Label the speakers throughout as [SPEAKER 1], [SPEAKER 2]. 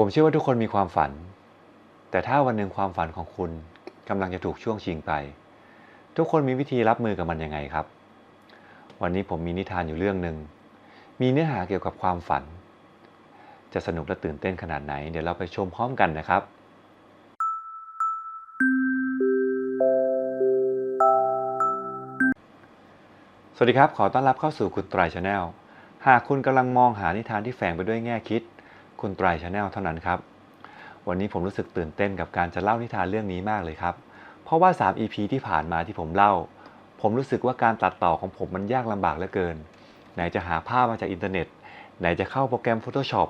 [SPEAKER 1] ผมเชื่อว่าทุกคนมีความฝัน แต่ถ้าวันหนึ่งความฝันของคุณกำลังจะถูกช่วงชิงไป ทุกคนมีวิธีรับมือกับมันยังไงครับ วันนี้ผมมีนิทานอยู่เรื่องหนึ่ง มีเนื้อหาเกี่ยวกับความฝัน จะสนุกและตื่นเต้นขนาดไหน เดี๋ยวเราไปชมพร้อมกันนะครับสวัสดีครับ ขอต้อนรับเข้าสู่คุณตรายชาแนล หากคุณกำลังมองหานิทานที่แฝงไปด้วยแง่คิด คุณไตรชาแนลเท่านั้นครับ วันนี้ผมรู้สึกตื่นเต้นกับการจะเล่านิทานเรื่องนี้มากเลยครับ เพราะว่า 3 EP ที่ผ่านมาที่ผมเล่า ผมรู้สึกว่าการตัดต่อของผมมันยากลำบากเหลือเกิน ไหนจะหาภาพมาจากอินเทอร์เน็ต ไหนจะเข้าโปรแกรม Photoshop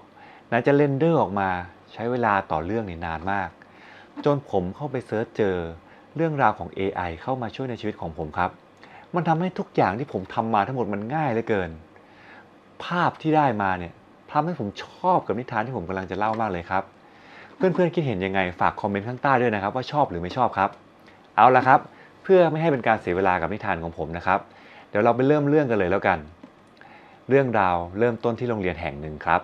[SPEAKER 1] ไหนจะเรนเดอร์ออกมา ใช้เวลาต่อเรื่องนี่นานมาก จนผมเข้าไปเซิร์ชเจอเรื่องราวของ AI เข้ามาช่วยในชีวิตของผมครับ มันทำให้ทุกอย่างที่ผมทำมาทั้งหมดมันง่ายเหลือเกิน ภาพที่ได้มาเนี่ย ทำให้ผมชอบกับนิทานที่ผมกำลังจะเล่ามากเลยครับ เพื่อนๆคิดเห็นยังไงฝากคอมเมนต์ข้างใต้ด้วยนะครับ ว่าชอบหรือไม่ชอบครับ เอาละครับ เพื่อไม่ให้เป็นการเสียเวลากับนิทานของผมนะครับ เดี๋ยวเราไปเริ่มเรื่องกันเลยแล้วกัน เรื่องราวเริ่มต้นที่โรงเรียนแห่งหนึ่งครับ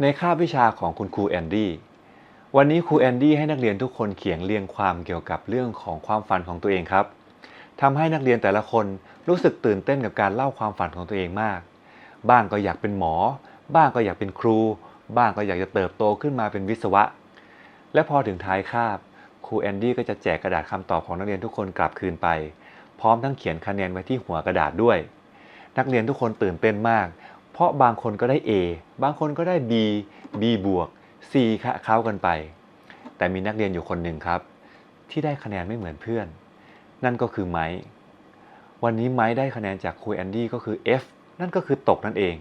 [SPEAKER 1] ในคาบวิชาของคุณครูแอนดี้วันนี้ครูแอนดี้ให้นักเรียนทุกคนเขียนเรียงความเกี่ยวกับเรื่องของความฝันของตัวเองครับทำให้นักเรียนแต่ละคนรู้สึกตื่นเต้นกับการเล่าความฝันของตัวเองมาก บ้างก็อยากเป็นหมอ บ้างก็อยากเป็นครู บ้างก็อยากจะเติบโตขึ้นมาเป็นวิศวะ และพอถึงท้ายคาบครูแอนดี้ก็จะแจกกระดาษคำตอบของนักเรียนทุกคนกลับคืนไป พร้อมทั้งเขียนคะแนนไว้ที่หัวกระดาษด้วย นักเรียนทุกคนตื่นเต้นมาก เพราะบางคนก็ได้ A บางคนก็ได้ B B บวก C คะเข้ากันไป แต่มีนักเรียนอยู่คนหนึ่งครับ ที่ได้คะแนนไม่เหมือนเพื่อน นั่นก็คือไม้วันนี้ไม้ได้คะแนนจากครูแอนดี้ก็คือ F นั่นก็คือตกนั่นเอง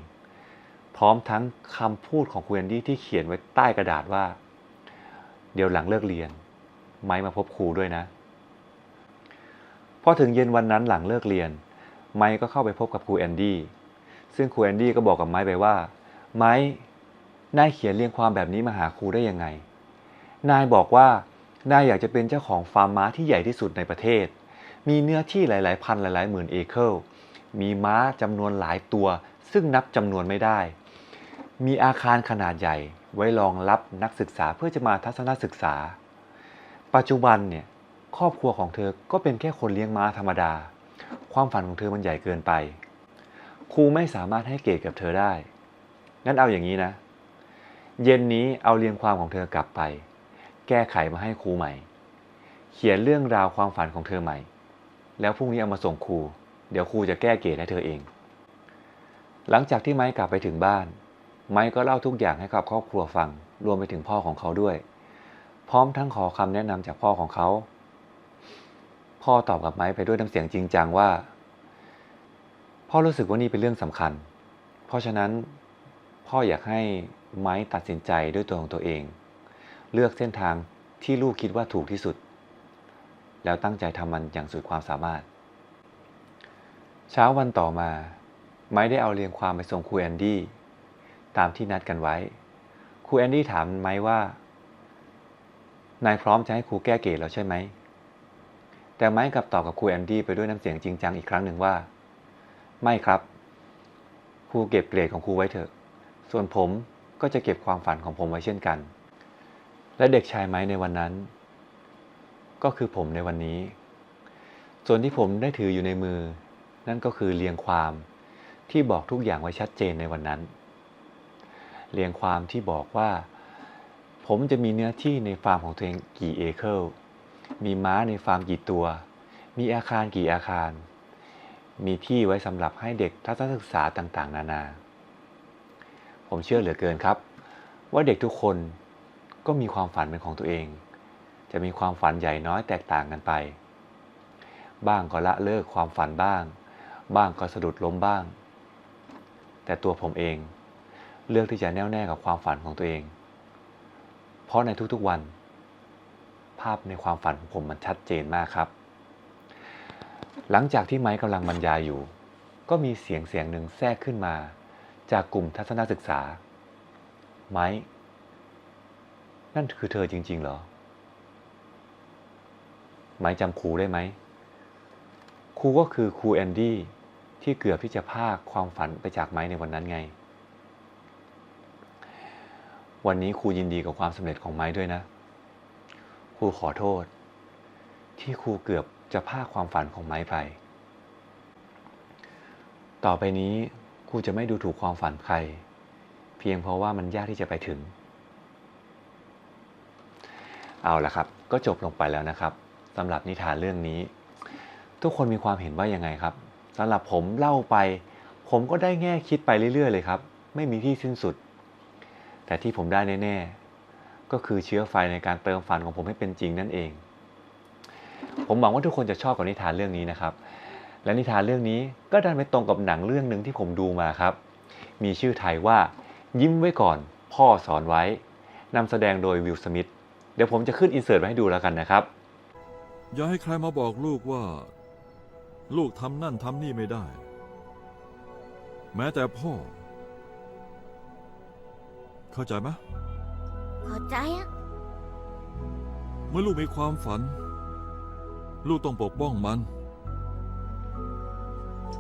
[SPEAKER 1] พร้อมทั้งคำพูดของครูแอนดี้ที่เขียนไว้ใต้กระดาษว่า เดี๋ยวหลังเลิกเรียน ไม้มาพบครูด้วยนะ พอถึงเย็นวันนั้นหลังเลิกเรียน ไม้ก็เข้าไปพบกับครูแอนดี้ซึ่งครูแอนดี้ก็บอกกับไม้ไปว่า ไม้นายเขียนเรียงความแบบนี้มาหาครูได้ยังไง นายบอกว่านายอยากจะเป็นเจ้าของฟาร์มม้าที่ใหญ่ที่สุดในประเทศ มีเนื้อที่หลาย ๆ พันหลาย ๆ หมื่นเอเคอร์ มีม้าจำนวนหลายตัว ซึ่งนับจำนวนไม่ได้ มีอาคารขนาดใหญ่ไว้รองรับนักศึกษาเพื่อจะมาทัศนศึกษา ปัจจุบันเนี่ยครอบครัวของเธอก็เป็นแค่คนเลี้ยงม้าธรรมดา ความฝันของเธอมันใหญ่เกินไป ครูไม่สามารถให้เกรดกับเธอได้ งั้นเอาอย่างนี้นะ เย็นนี้เอาเรียงความของเธอกลับไป แก้ไขมาให้ครูใหม่ เขียนเรื่องราวความฝันของเธอใหม่ แล้วพรุ่งนี้เอามาส่งครู เดี๋ยวครูจะแก้เกรดให้เธอเอง หลังจากที่ไม้กลับไปถึงบ้าน ไม้ก็เล่าทุกอย่างให้กับครอบครัวฟัง รวมไปถึงพ่อของเขาด้วย พร้อมทั้งขอคำแนะนำจากพ่อของเขา พ่อตอบกับไม้ไปด้วยน้ำเสียงจริงจังว่า พ่อรู้สึกว่านี่เป็นเรื่องสำคัญ เพราะฉะนั้นพ่ออยากให้ไม้ตัดสินใจด้วยตัวของตัวเอง เลือกเส้นทางที่ลูกคิดว่าถูกที่สุด แล้วตั้งใจทำมันอย่างสุดความสามารถ เช้าวันต่อมา ไม้ได้เอาเรียงความไปส่งครูแอนดี้ตามที่นัดกันไว้ ครูแอนดี้ถามไม้ว่า นายพร้อมจะให้ครูแก้เกรดแล้วใช่ไหม แต่ไม้กลับตอบกับครูแอนดี้ไปด้วยน้ำเสียงจริงจังอีกครั้งหนึ่งว่า ไม่ครับ ครูเก็บเกรดของครูไว้เถอะ ส่วนผมก็จะเก็บความฝันของผมไว้เช่นกัน และเด็กชายไม้ในวันนั้น ก็คือผมในวันนี้ ส่วนที่ผมได้ถืออยู่ในมือ นั่นก็คือเรียงความที่บอกทุกอย่างไว้ชัดเจนในวันนั้น เรียงความที่บอกว่า ผมจะมีเนื้อที่ในฟาร์มของตัวเองกี่เอเคอร์มีม้าในฟาร์มกี่ตัว มีอาคารกี่อาคาร มีที่ไว้สำหรับให้เด็กทัศนศึกษาต่างๆ นานา ผมเชื่อเหลือเกินครับ ว่าเด็กทุกคนก็มีความฝันเป็นของตัวเอง จะมีความฝันใหญ่น้อยแตกต่างกันไป บ้างก็ละเลิกความฝันบ้าง บ้างก็สะดุดล้มบ้าง แต่ตัวผมเองเลือกที่จะแน่วแน่กับความฝันของตัวเอง เพราะในทุกๆวัน ภาพในความฝันของผมมันชัดเจนมากครับ หลังจากที่ไม้กำลังบรรยายอยู่ ก็มีเสียงเสียงหนึ่งแทรกขึ้นมา จากกลุ่มทัศนศึกษา ไม้ นั่นคือเธอจริง ๆ เหรอ ไม้จำครูได้ไหมครูก็คือครูแอนดี้ ที่เกือบที่จะพากความฝันไปจากไม้ในวันนั้นไง วันนี้ครูยินดีกับความสำเร็จของไม้ด้วยนะ ครูขอโทษ ที่ครูเกือบจะพาดความฝันของไม้ไป ต่อไปนี้ครูจะไม่ดูถูกความฝันใคร เพียงเพราะว่ามันยากที่จะไปถึง เอาละครับ ก็จบลงไปแล้วนะครับสำหรับนิทานเรื่องนี้ ทุกคนมีความเห็นว่ายังไงครับ สำหรับผมเล่าไป ผมก็ได้แง่คิดไปเรื่อยๆ เลยครับ ไม่มีที่สิ้นสุด แต่ที่ผมได้แน่ๆ ก็คือเชื้อไฟในการเติมฝันของผมให้เป็นจริงนั่นเอง ผมหวังว่าทุกคนจะชอบกับนิทานเรื่องนี้นะครับ และนิทานเรื่องนี้ก็ดันไปตรงกับหนังเรื่องหนึ่งที่ผมดูมาครับ มีชื่อไทยว่า ยิ้มไว้ก่อน พ่อสอนไว้นำแสดงโดยวิลสมิธเดี๋ยวผมจะขึ้นอินเสิร์ตไว้ให้ดูแล้วกันนะครับ
[SPEAKER 2] อย่าให้ใครมาบอกลูกว่า ลูกทำนั่นทำนี่ไม่ได้ แม้แต่พ่อ เข้าใจไหม
[SPEAKER 3] เข้าใจอะ
[SPEAKER 2] เมื่อลูกมีความฝัน ลูกต้องปกป้องมัน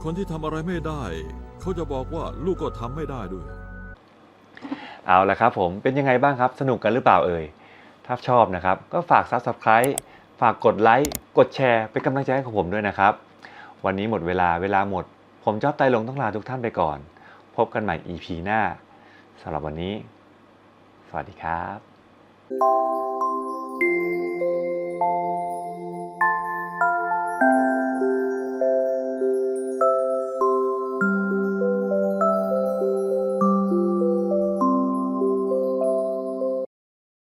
[SPEAKER 2] คนที่ทำอะไรไม่ได้ เขาจะบอกว่าลูกก็ทำไม่ได้ด้วย
[SPEAKER 1] เอาละครับผมเป็นยังไงบ้างครับ สนุกกันหรือเปล่าเอ่ย ถ้าชอบนะครับ ก็ฝาก Subscribe ฝากกดไลค์ กดแชร์ เป็นกำลังใจให้ของผมด้วยนะครับ วันนี้หมดเวลาเวลาหมด ผมจอบไตลงต้องลาทุกท่านไปก่อน พบกันใหม่ EP หน้าสำหรับวันนี้ สวัสดีครับ